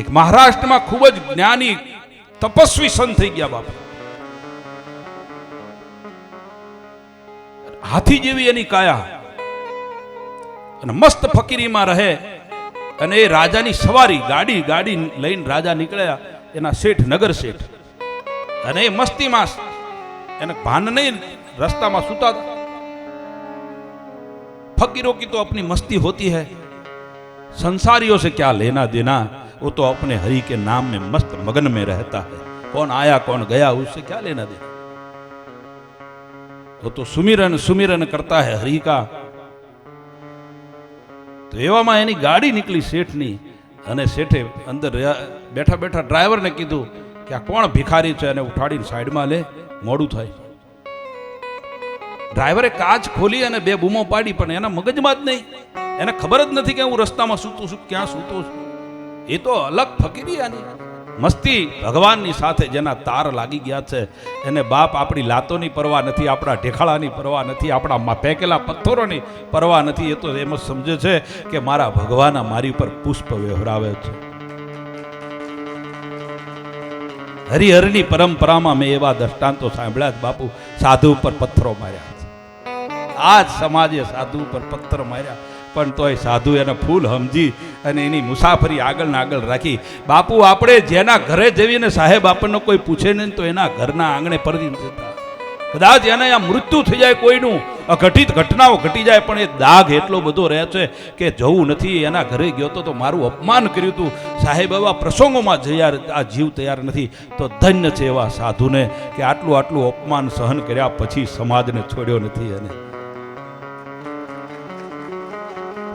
એક મહારાષ્ટ્રમાં ખૂબ જ જ્ઞાની તપસ્વી સંત થઈ ગયા બાપા. હાથી જેવી એની કાયા. અને મસ્ત ફકીરીમાં રહે અને એ રાજાની સવારી ગાડી ગાડી લઈને રાજા નીકળ્યા, એના શેઠ નગર શેઠ. અને એ મસ્તીમાં એને ભાન નહીં, રસ્તામાં સુતા ફકીરો કી તો અપની મસ્તી હોતી હૈ. સંસારીઓ સે ક્યાં લેના દેના? वो तो अपने हरि के नाम में मस्त मगन में रहता है कौन आया कौन गया उससे क्या लेना देना वो तो सुमिरन सुमिरन करता है हरि का તો એવામાં એની ગાડી નીકળી શેઠની અને શેઠે અંદર રહ્યા- બેઠા બેઠા ડ્રાઈવરને કીધું કે આ કોણ ભિખારી છે એને ઉઠાડીને સાઈડમાં લે મોડું થાય ડ્રાઈવરે કાચ ખોલી અને બે બૂમો પાડી પણ એના મગજમાં જ નહીં એને ખબર જ નથી કે હું રસ્તામાં સૂતું છું ક્યાં સૂતો છું એ તો અલગ ફકીરી આની મસ્તી ભગવાનની સાથે જેના તાર લાગી ગયા છે, એને બાપ આપણી લાતોની પરવા નથી, આપણા ઢેખાળાની પરવા નથી આપણા ફેંકેલા પથ્થરોની પરવા નથી. એ તો એમ જ સમજે છે કે મારા ભગવાન મારી ઉપર પુષ્પ વહેરાવે છે. હરિહરની પરંપરામાં મેં એવા દ્રષ્ટાંતો સાંભળ્યા બાપુ, સાધુ ઉપર પથ્થરો માર્યા આ જ સમાજે સાધુ ઉપર પથ્થર માર્યા. પણ તોય સાધુ એને ફૂલ સમજી અને એની મુસાફરી આગળ ને આગળ રાખી. બાપુ, આપણે જેના ઘરે જવીને સાહેબ આપણને કોઈ પૂછે નહીં તો એના ઘરના આંગણે પરદી જતા. કદાચ એને આ મૃત્યુ થઈ જાય કોઈનું. અઘટિત ઘટનાઓ ઘટી જાય, પણ એ દાગ એટલો બધો રહે છે કે જવું નથી. એના ઘરે ગયો તો તો મારું અપમાન કર્યું હતું સાહેબ એવા પ્રસંગોમાં જયાર આ જીવ તૈયાર નથી. તો ધન્ય છે એવા સાધુને કે આટલું આટલું અપમાન સહન કર્યા પછી સમાજને છોડ્યો નથી એને.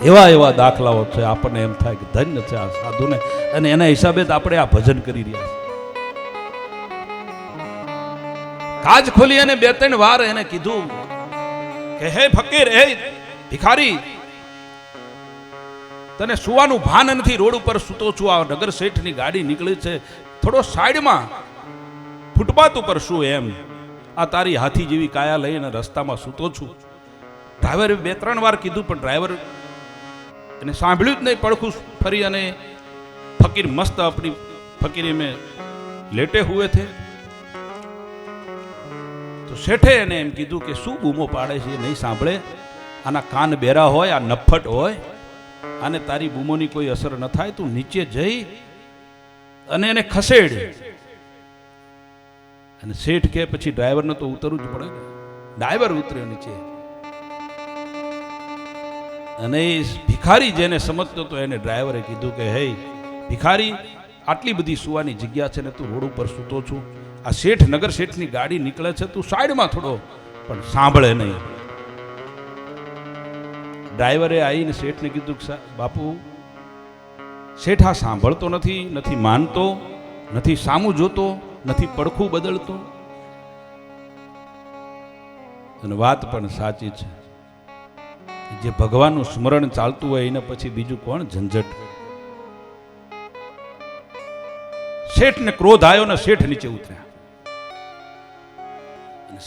એવા એવા દાખલાઓ છે, આપણને એમ થાય કે ધન્ય છે આ સાધુને. અને એના હિસાબે જ આપણે આ ભજન કરી રહ્યા છીએ. કાજ ખોલી અને બે ત્રણ વાર એને કીધું. કે હે ફકીર, હે ભિખારી, તને સુવાનું ભાન નથી, રોડ ઉપર સૂતો છું, આ નગર શેઠની ગાડી નીકળી છે. થોડો સાઈડમાં ફૂટપાથ ઉપર શું એમ? આ તારી હાથી જેવી કાયા લઈને રસ્તામાં સૂતો છું. ડ્રાઈવરે બે ત્રણ વાર કીધું, પણ ડ્રાઈવર એને સાંભળ્યું જ નહીં, પડખું ફરી અને ફકીર મસ્ત આપણી ફકીરી મેં લેટે હુએ થે. તો શેઠે એને એમ કીધું કે શું બૂમો પાડે છે એ નહીં સાંભળે. આના કાન બેરા હોય, આ નફટ હોય અને તારી બૂમોની કોઈ અસર ન થાય, તું નીચે જઈ અને એને ખસેડ. અને શેઠ કે પછી ડ્રાઈવરને તો ઉતરવું જ પડે ડ્રાઈવર ઉતર્યો નીચે. અને એ ભિખારી જેને સમજતો હતો, એને ડ્રાઈવરે કીધું કે, હે, ભિખારી, આટલી બધી સુવાની જગ્યા છે ને તું રોડ ઉપર સૂતો છું. આ શેઠ નગર શેઠની ગાડી નીકળે છે, તું સાઈડમાં થોડો, પણ સાંભળે નહીં. ડ્રાઈવરે આવીને શેઠને કીધું કે બાપુ, શેઠ આ સાંભળતો નથી નથી માનતો, નથી સામું જોતો, નથી પડખું બદલતો. અને વાત પણ સાચી છે. જે ભગવાનનું સ્મરણ ચાલતું હોય એને પછી બીજું કોણ? ઝંઝટ. શેઠને ક્રોધ આવ્યો ને શેઠ નીચે ઉતર્યા.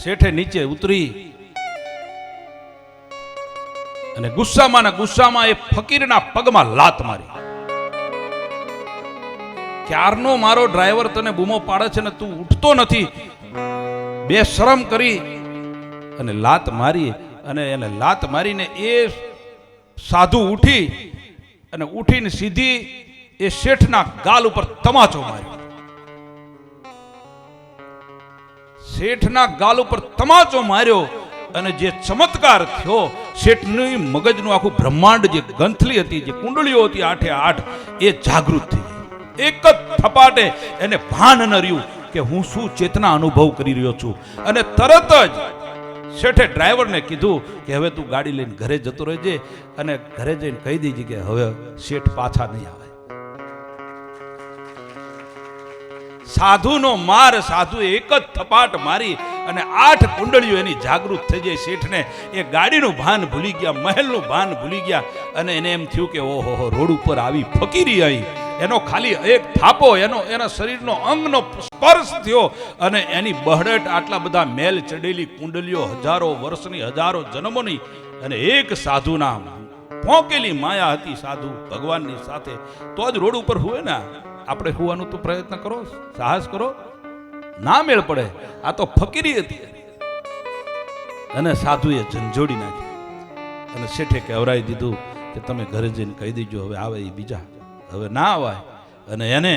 શેઠે નીચે ઉતરી અને ગુસ્સામાં ને ગુસ્સામાં એ ફકીરના પગમાં લાત મારી. ક્યારનો મારો ડ્રાઈવર તને બૂમો પાડે છે ને તું ઉઠતો નથી. બે શરમ કરી અને લાત મારી અને એને લાત મારીને એ સાધુ ઉઠી અને ઉઠીને સીધી એ શેઠના ગાલ ઉપર તમાચો માર્યો. શેઠના ગાલ ઉપર તમાચો માર્યો અને જે ચમત્કાર થયો, શેઠની મગજનું આખું બ્રહ્માંડ જે ગંથલી હતી, જે કુંડળીઓ હતી આઠે આઠ, એ જાગૃત થઈ ગઈ એક જ થપાટે એને ભાન ન રહ્યું કે હું શું ચેતના અનુભવ કરી રહ્યો છું. અને તરત જ શેઠે ડ્રાઈવરને કીધું કે હવે તું ગાડી લઈને ઘરે જતો રહેજે અને ઘરે જઈને કહી દેજે કે હવે શેઠ પાછા નહીં આવે. સાધુનો માર સાધુ એક જ થપાટ મારી અને આઠ કુંડળીઓ એની જાગૃત થઈ જાય શેઠને. એ ગાડીનું ભાન ભૂલી ગયા, મહેલનું ભાન ભૂલી ગયા અને એને એમ થયું કે ઓહો રોડ ઉપર આવી ફકીરી આવી. એનો ખાલી એક થાપો, એનો, એના શરીરનો અંગનો સ્પર્શ થયો અને એની બહડટ આટલા બધા મેલ ચડેલી કુંડલીઓ હજારો વર્ષની, હજારો જન્મોની અને એક સાધુના ભોંકેલી માયા હતી સાધુ ભગવાનની સાથે. તો જ રોડ ઉપર હોય ને આપણે હોવાનું તો પ્રયત્ન કરો, સાહસ કરો. ના મેળ પડે, આ તો ફકીરી હતી. અને સાધુએ ઝંઝોડી નાખી. અને શેઠે કહેવરાઈ દીધું કે તમે ઘરે જઈને કહી દેજો, હવે આવે એ બીજા. હવે ના આવાય અને એને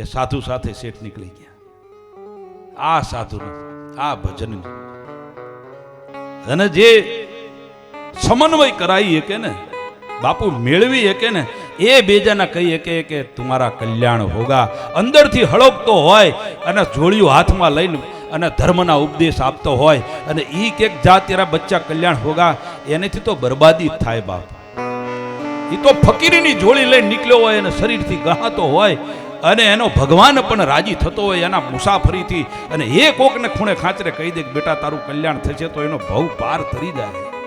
એ સાધુ સાથે શેઠ નીકળી ગયા. આ સાધુનું, આ ભજન અને જે સમન્વય કરાવી શકે ને, બાપુ મેળવી શકે ને, એ બેજાના કહી શકે કે તમારા કલ્યાણ હોગા. અંદરથી હળકતો હોય અને જોડિયું હાથમાં લઈને અને ધર્મના ઉપદેશ આપતો હોય અને એ કે જા તેરા બચ્ચા કલ્યાણ હોગા, એનેથી તો બરબાદી થાય બાપ. એ તો ફકીરીની જોડી લઈને નીકળ્યો હોય અને શરીરથી ગહાતો હોય અને એનો ભગવાન પણ રાજી થતો હોય એના મુસાફરીથી. અને એ કોકને ખૂણે ખાંચરે કહી દે કે, બેટા, તારું કલ્યાણ થશે તો એનો ભવ પાર તરી જાય.